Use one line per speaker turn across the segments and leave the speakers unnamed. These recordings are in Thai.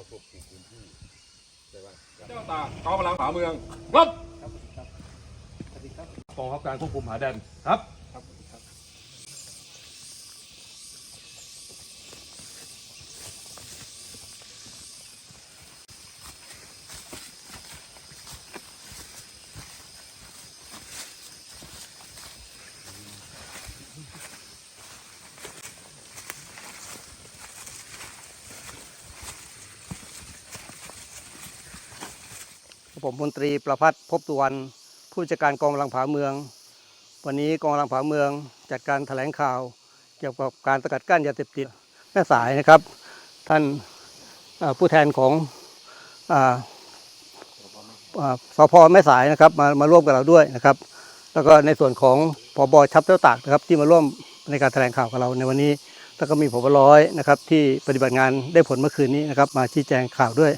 เอาควบคุมพื้นที่ใช่ป่ะ
เจ้าตากองกำลังผาเมืองรับ
ครับครับสวัสดีครับ
กองรับการควบคุมผาแดนครับ
ครับครับ
ผมพลตรีประพัฒน์พบตุวันผู้จัดการกองกำลังผาเมือง วันนี้กองกำลังผาเมืองจัดการแถลงข่าว เกี่ยวกับการสกัดกั้นยาเสพติดแม่สายนะครับ ท่านผู้แทนของอ่าอ่าสพแม่สายนะครับมามาร่วมกับเราด้วยนะครับ แล้วก็ในส่วนของผบชับเจ้าตากนะครับที่มาร่วมในการแถลงข่าวกับเราในวันนี้แล้วก็มีผบร้อยนะครับที่ปฏิบัติงานได้ผลเมื่อคืนนี้นะครับมาชี้แจงข่าวด้วย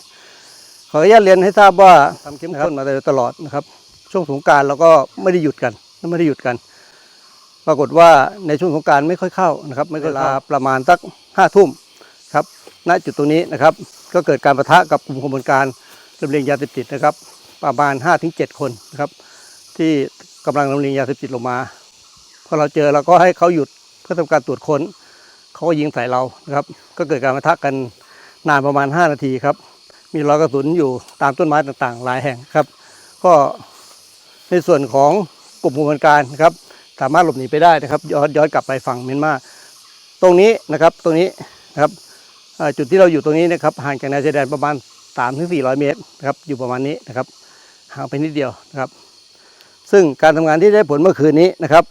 ขออนุญาตเรียนให้ทราบว่าทำเข้มข้นมาโดยตลอดนะครับ ช่วงสงกรารเราก็ไม่ได้หยุดกันไม่ได้หยุดกัน ปรากฏว่าในช่วงสงกรารไม่ค่อยเข้านะครับ ไม่ค่อยเวลาประมาณสักห้าทุ่มครับณจุดตรงนี้นะครับ ก็เกิดการประทะกับกลุ่มขบวนการลำเลียงยาเสพติดนะครับ ประมาณ5-7ถึงคนนะครับ ที่กำลังลำเลียงยาเสพติดลงมาพอเราเจอเราก็ให้เขาหยุดเพื่อทำการตรวจค้นเขาก็ยิงใส่เรานะครับ ก็เกิดการประทะกันนานประมาณ 5 นาทีครับ มีรอยกระสุนอยู่ตามต้นไม้ต่างๆ หลายแห่งครับ ก็ในส่วนของกลุ่มขบวนการครับสามารถหลบหนีไปได้นะครับ ย้อนย้อนกลับไปฝั่งเมียนมาตรงนี้นะครับตรงนี้นะครับจุดที่เราอยู่ตรงนี้นะครับห่างจากแนวชายแดนประมาณ3ถึง400 เมตรนะครับอยู่ประมาณนี้นะครับห่างไปนิดเดียวนะครับ ซึ่งการทำงานที่ได้ผลเมื่อคืนนี้นะครับ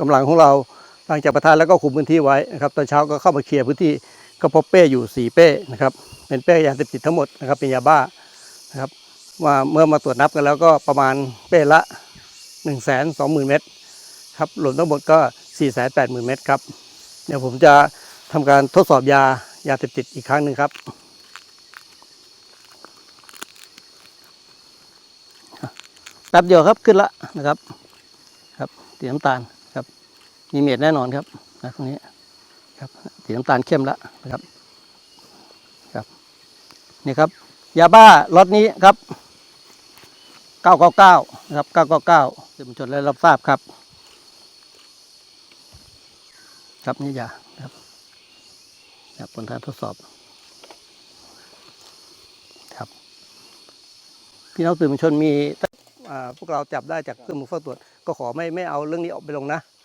กำลังของเราหลังจากประทานแล้วก็คุมพื้นที่ไว้นะครับตอนเช้าก็เข้ามาเคลียร์พื้นที่ ก็พบเป้อยู่ 4 เป้นะครับเป็นเป้ยาเสพติดทั้งหมดนะครับเป็นยาบ้านะครับว่าเมื่อมาตรวจนับกันแล้วก็ประมาณเป้ละ 1 2 0 0 0 0 เม็ดครับรวมทั้งหมดก็ 4 8 0 0 0 0 เม็ดครับเดี๋ยวผมจะทำการทดสอบยายาเสพติดอีกครั้งหนึ่งครับแป๊บเดียวครับขึ้นละนะครับ ครับสีน้ำตาลครับมีเม็ดแน่นอนครับนะตรงนี้ ครับสีน้ำตาลเข้มและนะครับครับนี่ครับยาบ้าล็อตนี้ครับ 999นะครับ999สื่อมวลชนได้รับทราบครับ ครับนี่ยาครับครับผลการทดสอบครับพี่น้องสื่อมวลชนมีพวกเราจับได้จากเครื่องมือเฝ้าตรวจก็ขอไม่ไม่เอาเรื่องนี้ออกไปลงนะ